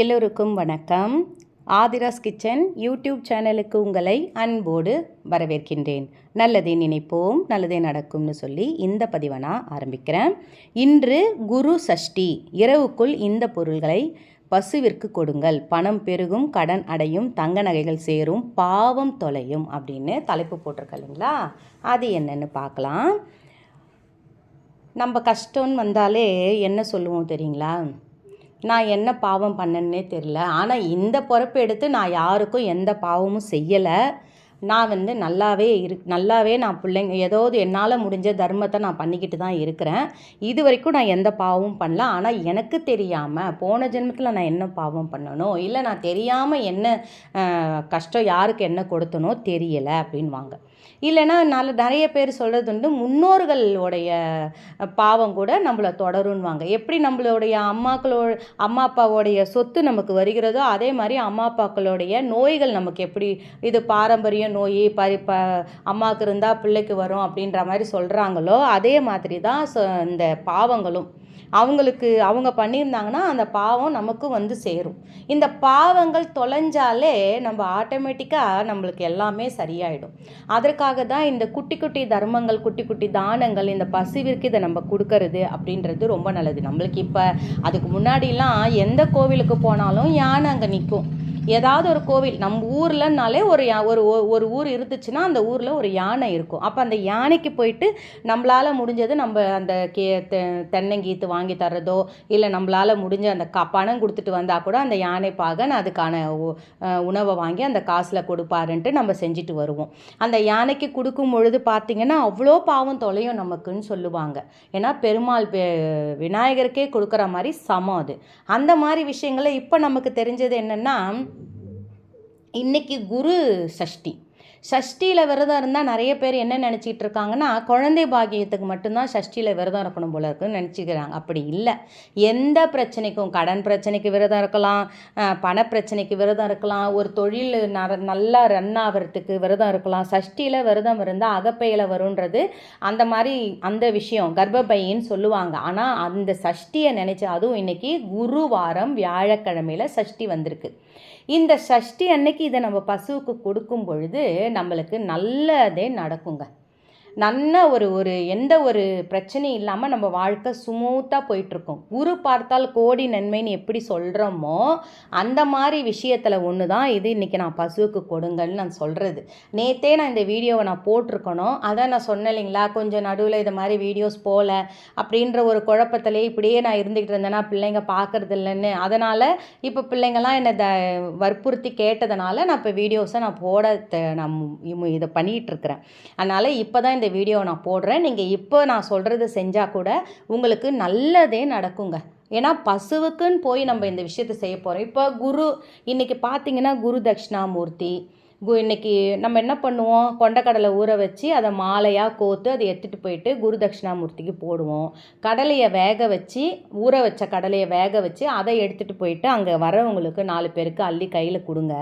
எல்லோருக்கும் வணக்கம். Aadhira's kitchen YouTube சேனலுக்கு உங்களை அன்போடு வரவேற்கின்றேன். நல்லதே நினைப்போம் நல்லதே நடக்கும்னு சொல்லி இந்த பதிவை நான் ஆரம்பிக்கிறேன். இன்று குரு சஷ்டி இரவுக்குள் இந்த பொருள்களை பசுவிற்கு கொடுங்கள். பணம் பெருகும் கடன் அடையும் தங்க நகைகள் சேரும் பாவம் தொலையும் அப்படின்னு தலைப்பு போட்டிருக்க இல்லைங்களா? அது என்னன்னு பார்க்கலாம். நம்ம கஷ்டம்னு வந்தாலே என்ன சொல்லுவோம் தெரியுங்களா? நான் என்ன பாவம் பண்ணேன்னே தெரில ஆனால் இந்த பொறுப்பு எடுத்து நான் யாருக்கும் எந்த பாவமும் செய்யலை. நான் வந்து நல்லாவே இரு நல்லாவே நான் பிள்ளைங்க ஏதாவது என்னால் முடிஞ்ச தர்மத்தை நான் பண்ணிக்கிட்டு தான் இருக்கிறேன். இது வரைக்கும் நான் எந்த பாவமும் பண்ணல. ஆனால் எனக்கு தெரியாமல் போன ஜென்மத்தில் நான் என்ன பாவம் பண்ணனோ இல்லை நான் தெரியாமல் என்ன கஷ்டம் யாருக்கு என்ன கொடுத்தனோ தெரியலை அப்படின்வாங்க. இல்லைன்னா நல்ல நிறைய பேர் சொல்கிறது வந்து முன்னோர்களுடைய பாவம் கூட நம்மளை தொடருன்வாங்க. எப்படி நம்மளுடைய அம்மாக்களோ அம்மா அப்பாவோடைய சொத்து நமக்கு வருகிறதோ அதே மாதிரி அம்மா அப்பாக்களுடைய நோய்கள் நமக்கு எப்படி இது பாரம்பரிய நோய் பரி ப அம்மாவுக்கு இருந்தால் பிள்ளைக்கு வரும் அப்படின்ற மாதிரி சொல்கிறாங்களோ அதே மாதிரி தான் இந்த பாவங்களும். அவங்களுக்கு அவங்க பண்ணியிருந்தாங்கன்னா அந்த பாவம் நமக்கு வந்து சேரும். இந்த பாவங்கள் தொலைஞ்சாலே நம்ம ஆட்டோமேட்டிக்காக நம்மளுக்கு எல்லாமே சரியாயிடும். அதற்காக தான் இந்த குட்டி குட்டி தர்மங்கள் குட்டி குட்டி தானங்கள் இந்த பசுவிற்கு இதை நம்ம கொடுக்கறது அப்படின்றது ரொம்ப நல்லது. நம்மளுக்கு இப்போ அதுக்கு முன்னாடிலாம் எந்த கோவிலுக்கு போனாலும் யானை அங்கே நிற்கும் ஏதாவது ஒரு கோவில் நம்ம ஊர்லனாலே ஒரு யா- ஒரு ஒரு ஊர் இருந்துச்சுன்னா அந்த ஊரில் ஒரு யானை இருக்கும். அப்போ அந்த யானைக்கு போயிட்டு நம்மளால் முடிஞ்சது நம்ம அந்த கே தெ தென்னங்கீத்து வாங்கி தர்றதோ இல்லை நம்மளால் முடிஞ்ச அந்த க பணம் கொடுத்துட்டு வந்தால் கூட அந்த யானை பாகன் அதுக்கான உணவை வாங்கி அந்த காசில் கொடுப்பாருன்ட்டு நம்ம செஞ்சுட்டு வருவோம். அந்த யானைக்கு கொடுக்கும் பொழுது பார்த்திங்கன்னா அவ்வளோ பாவம் தொலையும் நமக்குன்னு சொல்லுவாங்க. ஏன்னா பெருமாள் விநாயகருக்கே கொடுக்குற மாதிரி சமம் அது. அந்த மாதிரி விஷயங்களை இப்போ நமக்கு தெரிஞ்சது என்னென்னா இன்றைக்கி குரு சஷ்டி. சஷ்டியில் விரதம் இருந்தால் நிறைய பேர் என்ன நினச்சிட்டு இருக்காங்கன்னா குழந்தை பாக்கியத்துக்கு மட்டும்தான் சஷ்டியில் விரதம் இருக்கணும் போல இருக்குன்னு நினச்சிக்கிறாங்க. அப்படி இல்லை. எந்த பிரச்சனைக்கும் கடன் பிரச்சனைக்கு விரதம் இருக்கலாம் அஹ், பண பிரச்சனைக்கு விரதம் இருக்கலாம் ஒரு தொழில் நல்லா ரன் ஆகிறதுக்கு விரதம் இருக்கலாம். சஷ்டியில் விரதம் இருந்தால் அகப்பையில் வருன்றது அந்த மாதிரி அந்த விஷயம் கர்ப்பப்பையின்னு சொல்லுவாங்க. ஆனால் அந்த சஷ்டியை நினச்சி அதுவும் இன்றைக்கி குரு வாரம் வியாழக்கிழமையில் சஷ்டி வந்திருக்கு. இந்த சஷ்டி அன்னைக்கு இதை நம்ம பசுவுக்கு கொடுக்கும் பொழுது நம்மளுக்கு நல்லதே நடக்குங்க. நல்ல ஒரு ஒரு எந்த ஒரு பிரச்சனையும் இல்லாமல் நம்ம வாழ்க்கை ஸ்மூத்தாக போயிட்டுருக்கும். குரு பார்த்தால் கோடி நன்மைன்னு எப்படி சொல்கிறோமோ அந்த மாதிரி விஷயத்தில் ஒன்று தான் இது. இன்றைக்கி நான் பசுவுக்கு கொடுங்கன்னு நான் சொல்கிறது நேத்தே நான் இந்த வீடியோவை நான் போட்டிருக்கணும். அதான் நான் சொன்னேன் இல்லைங்களா? கொஞ்சம் நடுவில் இது மாதிரி வீடியோஸ் போகல அப்படின்ற ஒரு குழப்பத்திலே இப்படியே நான் இருந்துக்கிட்டு இருந்தேன்னா பிள்ளைங்க பார்க்கறது இல்லைன்னு. அதனால் இப்போ பிள்ளைங்கள்லாம் என்னை த வற்புறுத்தி கேட்டதுனால நான் இப்போ வீடியோஸை நான் போட நான் இதை பண்ணிகிட்டு இருக்கிறேன். அதனால் இப்போ தான் இந்த வீடியோ நான் போடுறேன். நீங்கள் இப்போ நான் சொல்கிறது செஞ்சால் கூட உங்களுக்கு நல்லதே நடக்குங்க. ஏன்னா பசுவுக்குன்னு போய் நம்ம இந்த விஷயத்தை செய்ய போகிறோம் இப்போ குரு இன்னைக்கு பார்த்தீங்கன்னா குரு தட்சிணாமூர்த்தி கு இன்னைக்கு நம்ம என்ன பண்ணுவோம்? கொண்டக்கடலை ஊற வச்சு அதை மாலையாக கோத்து அதை எடுத்துகிட்டு போயிட்டு குரு தட்சிணாமூர்த்திக்கு போடுவோம். கடலையை வேக வச்சு ஊற வச்ச கடலையை வேக வச்சு அதை எடுத்துகிட்டு போயிட்டு அங்கே வரவங்களுக்கு நாலு பேருக்கு அள்ளி கையில் கொடுங்க.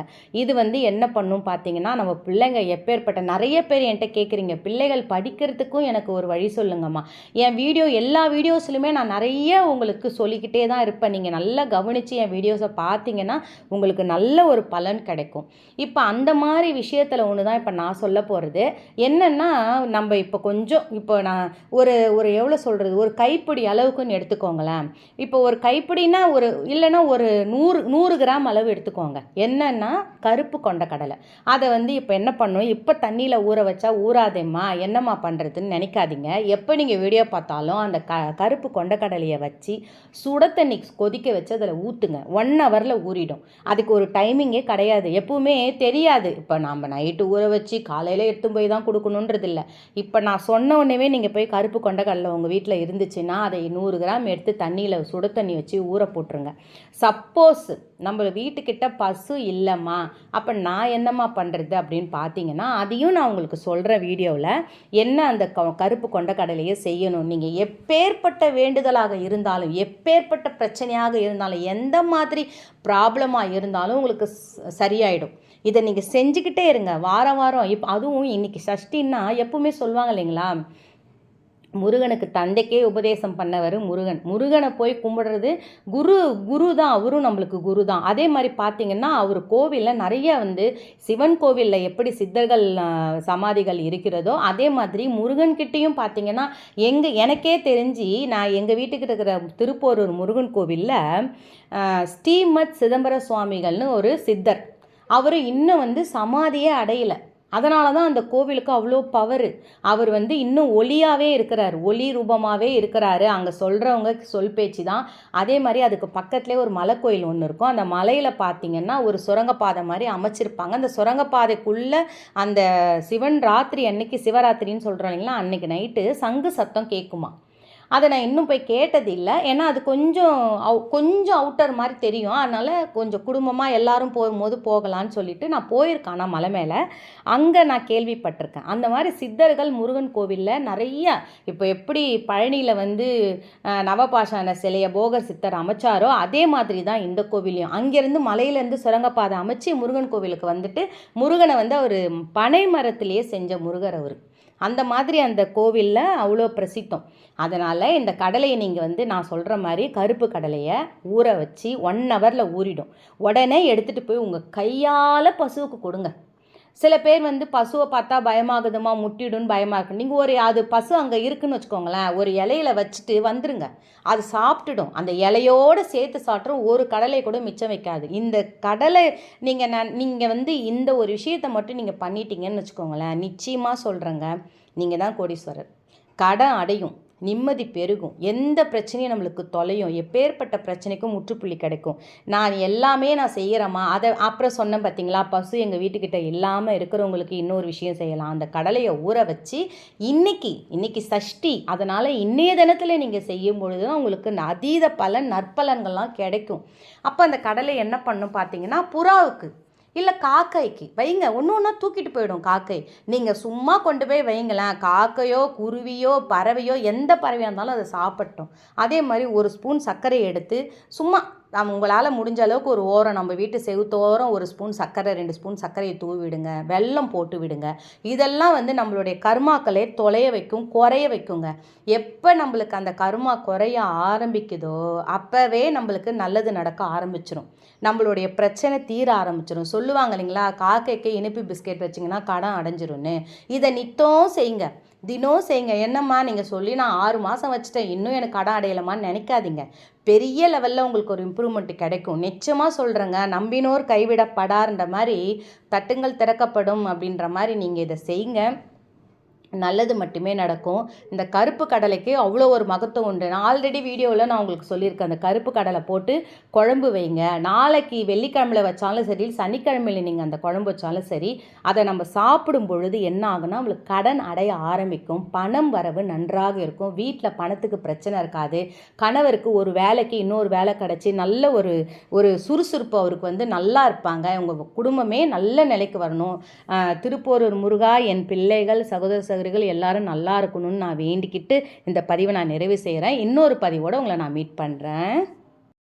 இது வந்து என்ன பண்ணும் பார்த்தீங்கன்னா நம்ம பிள்ளைங்க எப்பேற்பட்ட நிறைய பேர் என்கிட்ட கேட்குறீங்க. பிள்ளைகள் படிக்கிறதுக்கும் எனக்கு ஒரு வழி சொல்லுங்கம்மா. என் வீடியோ எல்லா வீடியோஸ்லையுமே நான் நிறைய உங்களுக்கு சொல்லிக்கிட்டே தான் இருப்பேன். நீங்கள் நல்லா கவனித்து என் வீடியோஸை பார்த்தீங்கன்னா உங்களுக்கு நல்ல ஒரு பலன் கிடைக்கும். இப்போ அந்த மாதிரி மாதிரி விஷயத்தில் ஒன்று தான் இப்போ நான் சொல்ல போகிறது என்னென்னா நம்ம இப்போ கொஞ்சம் இப்போ நான் ஒரு ஒரு எவ்வளோ சொல்கிறது ஒரு கைப்பிடி அளவுக்குன்னு எடுத்துக்கோங்களேன். இப்போ ஒரு கைப்பிடினா ஒரு இல்லைன்னா ஒரு நூறு நூறு கிராம் அளவு எடுத்துக்கோங்க. என்னென்னா கருப்பு கொண்ட கடலை. அதை வந்து இப்போ என்ன பண்ணும்? இப்போ தண்ணியில் ஊற வச்சா ஊறாதேம்மா? என்னம்மா பண்ணுறதுன்னு நினைக்காதீங்க. எப்போ நீங்கள் வீடியோ பார்த்தாலும் அந்த க கருப்பு கொண்டக்கடலையை வச்சு சுட தண்ணி கொதிக்க வச்சு அதில் ஊற்றுங்க ஒன் ஹவரில் ஊறிடும். அதுக்கு ஒரு டைமிங்கே கிடையாது. எப்பவுமே தெரியாது. இப்போ நாம் நைட்டு ஊற வச்சு காலையில் எடுத்து போய் தான் கொடுக்கணுன்றது இல்லை இப்போ நான் சொன்ன உடனே நீங்கள் போய் கருப்பு கொண்ட கடலை உங்கள் வீட்டில் இருந்துச்சுன்னா அதை நூறு கிராம் எடுத்து தண்ணியில் சுட தண்ணி வச்சு ஊற போட்டுருங்க. சப்போஸ் நம்ம வீட்டுக்கிட்ட பசு இல்லைம்மா அப்போ நான் என்னம்மா பண்ணுறது அப்படின்னு பார்த்தீங்கன்னா அதையும் நான் உங்களுக்கு சொல்கிற வீடியோவில் என்ன அந்த க கருப்பு கொண்டக்கடலையை செய்யணும் நீங்கள் எப்பேற்பட்ட வேண்டுதலாக இருந்தாலும் எப்பேற்பட்ட பிரச்சனையாக இருந்தாலும் எந்த மாதிரி ப்ராப்ளமாக இருந்தாலும் உங்களுக்கு சரியாயிடும். இதை நீங்கள் செஞ்சுக்கிட்டே இருங்க. வாரம் வாரம். இப்போ அதுவும் இன்னைக்கு சஷ்டின்னா எப்பவுமே சொல்லுவாங்க இல்லைங்களா? முருகனுக்கு தந்தைக்கே உபதேசம் பண்ணவர் முருகன். முருகனை போய் கும்பிடுறது குரு குரு தான். அவரும் நம்மளுக்கு குரு தான். அதே மாதிரி பார்த்தீங்கன்னா அவர் கோவிலில் நிறைய வந்து சிவன் கோவிலில் எப்படி சித்தர்கள் சமாதிகள் இருக்கிறதோ அதே மாதிரி முருகன்கிட்டையும் பார்த்தீங்கன்னா எங்கள் எனக்கே தெரிஞ்சு நான் எங்கள் வீட்டுக்கு இருக்கிற திருப்போரூர் முருகன் கோவிலில் ஸ்ரீமத் சிதம்பர சுவாமிகள்னு ஒரு சித்தர். அவர் இன்னும் வந்து சமாதியே அடையலை. அதனால தான் அந்த கோவிலுக்கு அவ்வளோ பவர் அவர் வந்து இன்னும் ஒளியாகவே இருக்கிறார். ஒளி ரூபமாகவே இருக்கிறாரு. அங்கே சொல்கிறவங்க சொல் பேச்சு தான் அதே மாதிரி அதுக்கு பக்கத்துலேயே ஒரு மலை கோயில் ஒன்று இருக்கும். அந்த மலையில் பார்த்தீங்கன்னா ஒரு சுரங்கப்பாதை மாதிரி அமைச்சிருப்பாங்க. அந்த சுரங்கப்பாதைக்குள்ளே அந்த சிவன் ராத்திரி அன்னைக்கு சிவராத்திரின்னு சொல்கிறோம் இல்லைங்களா? அன்னைக்கு நைட்டு சங்கு சத்தம் கேட்குமா? அதை நான் இன்னும் போய் கேட்டதில்லை. ஏன்னா அது கொஞ்சம் அவு கொஞ்சம் அவுட்டர் மாதிரி தெரியும். அதனால் கொஞ்சம் குடும்பமாக எல்லாரும் போகும்போது போகலான்னு சொல்லிட்டு நான் போயிருக்கேன். ஆனால் மலை மேலே. அங்கே நான் கேள்விப்பட்டிருக்கேன். அந்த மாதிரி சித்தர்கள் முருகன் கோவிலில் நிறைய இப்போ எப்படி பழனியில் வந்து நவபாஷான சிலையை போகர் சித்தர் அமைச்சாரோ அதே மாதிரி தான் இந்த கோவிலையும். அங்கேருந்து மலையிலேருந்து சுரங்கப்பாதை அமைச்சு முருகன் கோவிலுக்கு வந்துட்டு முருகனை வந்து அவர் பனை மரத்திலேயே செஞ்ச முருகர் அவர். அந்த மாதிரி அந்த கோவிலில் அவ்வளோ பிரசித்தம். அதனால் இந்த கடலையை நீங்கள் வந்து நான் சொல்கிற மாதிரி கருப்பு கடலையை ஊற வச்சு ஒன் ஹவரில் ஊறிடும். உடனே எடுத்துகிட்டு போய் உங்கள் கையால் பசுவுக்கு கொடுங்க. சில பேர் வந்து பசுவை பார்த்தா பயமாகுதுமா முட்டிடுன்னு பயமாக இருக்கு. நீங்கள் ஒரு அது பசு அங்கே இருக்குன்னு வச்சுக்கோங்களேன் ஒரு இலையில வச்சுட்டு வந்துருங்க. அது சாப்பிட்டுடும். அந்த இலையோடு சேர்த்து சாப்பிட்றோம் ஒரு கடலை கூட மிச்சம் வைக்காது. இந்த கடலை நீங்கள் நான் நீங்கள் வந்து இந்த ஒரு விஷயத்தை மட்டும் நீங்கள் பண்ணிட்டீங்கன்னு வச்சுக்கோங்களேன் நிச்சயமாக சொல்கிறேங்க நீங்கள் தான் கோடீஸ்வரர். கடன் அடையும். நிம்மதி பெருகும். எந்த பிரச்சனையும் நம்மளுக்கு தொலையும். எப்பேற்பட்ட பிரச்சனைக்கும் முற்றுப்புள்ளி கிடைக்கும். நான் எல்லாமே நான் செய்கிறேம்மா அதை அப்புறம் சொன்னேன் பார்த்தீங்களா பசு எங்கள் வீட்டுக்கிட்ட இல்லாமல் இருக்கிறவங்களுக்கு இன்னொரு விஷயம் செய்யலாம். அந்த கடலையை ஊற வச்சு இன்னைக்கு இன்னைக்கு சஷ்டி. அதனால் இன்னைய தினத்தில் நீங்கள் செய்யும் பொழுது தான் உங்களுக்கு அதீத பலன் நற்பலன்கள்லாம் கிடைக்கும். அப்போ அந்த கடலை என்ன பண்ணும் பார்த்தீங்கன்னா புறாவுக்கு. இல்லை காக்கைக்கு. வைங்க ஒன்று ஒன்றா தூக்கிட்டு போயிடும் காக்கை. நீங்கள் சும்மா கொண்டு போய் வைங்களேன். காக்கையோ குருவியோ பறவையோ எந்த பறவையாக இருந்தாலும் அதை சாப்பிட்டோம் அதே மாதிரி ஒரு ஸ்பூன் சர்க்கரையை எடுத்து சும்மா நம்ம உங்களால் முடிஞ்ச அளவுக்கு ஒரு ஓரம் நம்ம வீட்டு செவுத்தோரம் ஒரு ஸ்பூன் சர்க்கரை ரெண்டு ஸ்பூன் சர்க்கரையை தூவி விடுங்க. வெல்லம் போட்டு விடுங்க. இதெல்லாம் வந்து நம்மளுடைய கர்மாக்களை தொலைய வைக்கும் குறைய வைக்குங்க. எப்போ நம்மளுக்கு அந்த கர்மா குறைய ஆரம்பிக்குதோ அப்போவே நம்மளுக்கு நல்லது நடக்க ஆரம்பிச்சிடும் நம்மளுடைய பிரச்சனை தீர ஆரம்பிச்சிடும் சொல்லுவாங்க இல்லைங்களா? காக்கைக்கு இனிப்பு பிஸ்கெட் வச்சிங்கன்னா கடன் அடைஞ்சிரும்னு. இதை நித்தம் செய்யுங்க. தினம் செய்யுங்க என்னம்மா நீங்கள் சொல்லி நான் ஆறு மாதம் வச்சுட்டேன். இன்னும் எனக்கு கடன் அடையலமான்னு நினைக்காதீங்க. பெரிய லெவலில் உங்களுக்கு ஒரு இம்ப்ரூவ்மெண்ட் கிடைக்கும். நிச்சயமாக சொல்கிறேங்க நம்பினோர் கைவிடப்படார்ன்ற மாதிரி தட்டுங்கள் திறக்கப்படும் அப்படின்ற மாதிரி நீங்கள் இதை செய்யுங்க. நல்லது மட்டுமே நடக்கும். இந்த கருப்பு கடலைக்கு அவ்வளோ ஒரு மகத்துவம் உண்டு. நான் ஆல்ரெடி வீடியோவில் நான் உங்களுக்கு சொல்லியிருக்கேன் அந்த கருப்பு கடலை போட்டு குழம்பு வைங்க. நாளைக்கு வெள்ளிக்கிழமையில் வச்சாலும் சரி சனிக்கிழமையில நீங்கள் அந்த குழம்பு வச்சாலும் சரி அதை நம்ம சாப்பிடும் பொழுது என்ன ஆகும்னா உங்களுக்கு கடன் அடைய ஆரம்பிக்கும். பணம் வரவு நன்றாக இருக்கும். வீட்டில் பணத்துக்கு பிரச்சனை இருக்காது. கணவருக்கு ஒரு வேலைக்கு இன்னொரு வேலை கிடச்சி நல்ல ஒரு ஒரு சுறுசுறுப்பு அவருக்கு வந்து நல்லா இருப்பாங்க. உங்கள் குடும்பமே நல்ல நிலைக்கு வரணும். திருப்போரூர் முருகா என் பிள்ளைகள் சகோதர நேயர்கள் எல்லாரும் நல்லா இருக்கணும்னு நான் வேண்டிக்கிட்டு இந்த பதிவை நான் நிறைவு செய்கிறேன் இன்னொரு பதிவோடு உங்களை நான் மீட் பண்ணுறேன்